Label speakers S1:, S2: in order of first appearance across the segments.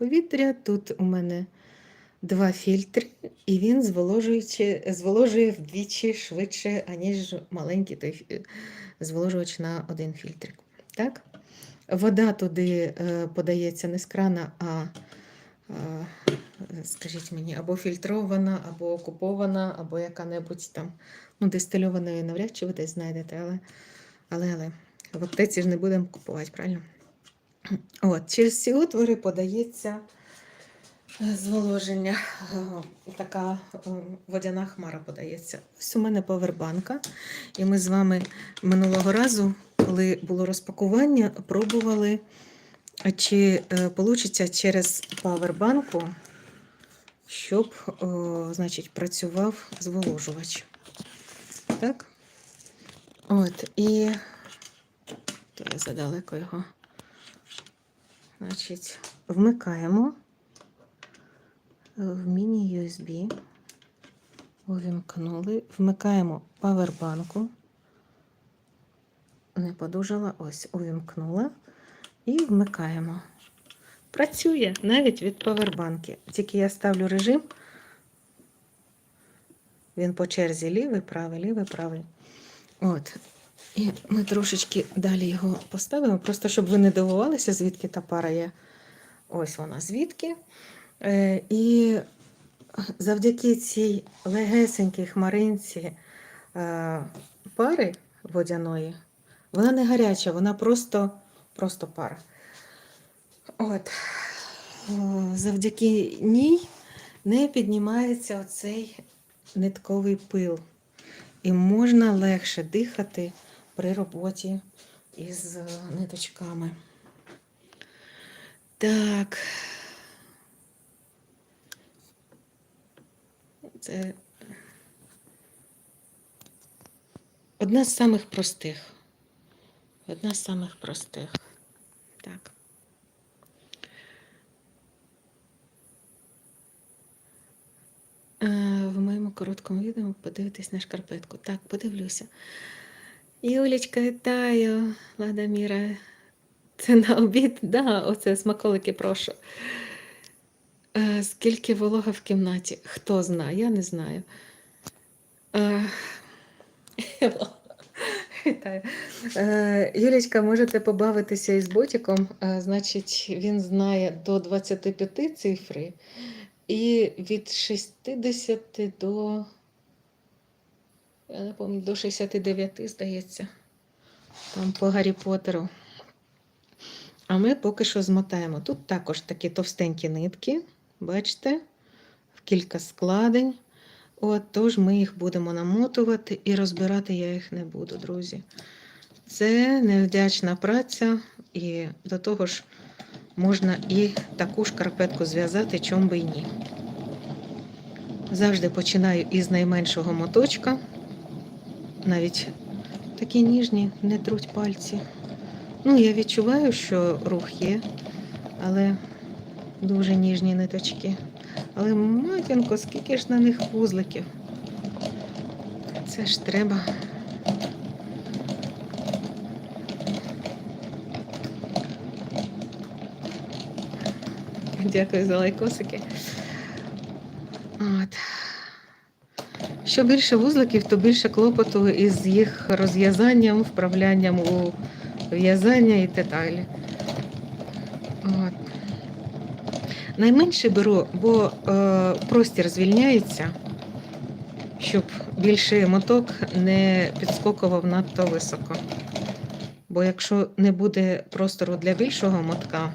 S1: повітря. Тут у мене два фільтри, і він зволожує вдвічі швидше, аніж маленький той зволожувач на один фільтрик. Так? Вода туди е, подається не з крана, а, е, скажіть мені, або фільтрована, або купована, або яка-небудь там. Ну, дистильованої навряд чи ви десь знайдете, але, але, але в аптеці ж не будемо купувати, правильно? От, через ці отвори подається е, зволоження. Е, Така е, водяна хмара подається. Ось у мене павербанка. І ми з вами минулого разу, коли було розпакування, пробували, чи вийде через павербанку, щоб значить, працював зволожувач. Так? От, і то я задалеко його. Значить, вмикаємо в міні-USB. Увімкнули, вмикаємо павербанку. Не подужала, ось, увімкнула. І вмикаємо. Працює навіть від павербанки. Тільки я ставлю режим. Він по черзі лівий, правий, лівий, правий. От. І ми трошечки далі його поставимо, просто щоб ви не дивувалися, звідки та пара є. Ось вона звідки. Е, і завдяки цій легесенькій хмаринці е, пари водяної, вона не гаряча, вона просто, просто пара. От. Завдяки ній не піднімається оцей нитковий пил. І можна легше дихати при роботі із е, ниточками. Так. Це одна з самих простих. Одна з самих простих. Так. Е, В моєму короткому відео подивитись на шкарпетку. Так, подивлюся. Юлічка, вітаю, Ладоміра. Це на обід? Да, оце смаколики прошу. Е, Скільки волога в кімнаті? Хто знає? Я не знаю. Е, Вітаю. Е, Юлічка, можете побавитися із ботиком. Е, Значить, він знає до 25 цифри і від 60 до, я не пам'ятаю, до 69, здається. Там по Гаррі Поттеру. А ми поки що змотаємо. Тут також такі товстенькі нитки, бачите, в кілька складень. От, тож ми їх будемо намотувати і розбирати я їх не буду, друзі. Це невдячна праця, і до того ж можна і таку шкарпетку зв'язати, чом би й ні. Завжди починаю із найменшого моточка. Навіть такі ніжні, не труть пальці. Ну, я відчуваю, що рух є, але дуже ніжні ниточки. Але матінко, скільки ж на них вузликів. Це ж треба. Дякую за лайкосики. От. Що більше вузликів, то більше клопоту із їх розв'язанням, вправлянням у в'язання і деталі. От. Найменше беру, бо е, простір звільняється, щоб більший моток не підскокував надто високо. Бо якщо не буде простору для більшого мотка,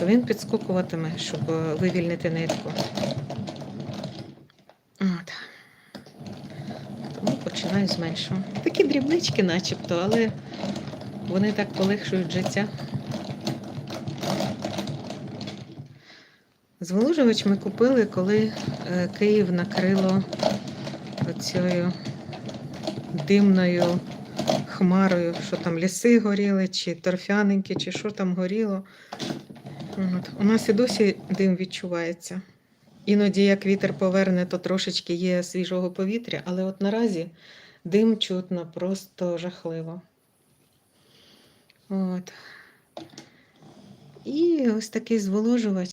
S1: то він підскокуватиме, щоб е, вивільнити нитку. От. Тому починаю з меншого. Такі дрібнички, начебто, але вони так полегшують життя. Зволожувач ми купили, коли е, Київ накрило оцією димною хмарою, що там ліси горіли, чи торфяники, чи що там горіло. От. У нас і досі дим відчувається. Іноді, як вітер поверне, то трошечки є свіжого повітря, але от наразі дим чутно просто жахливо. От. І ось такий зволожувач.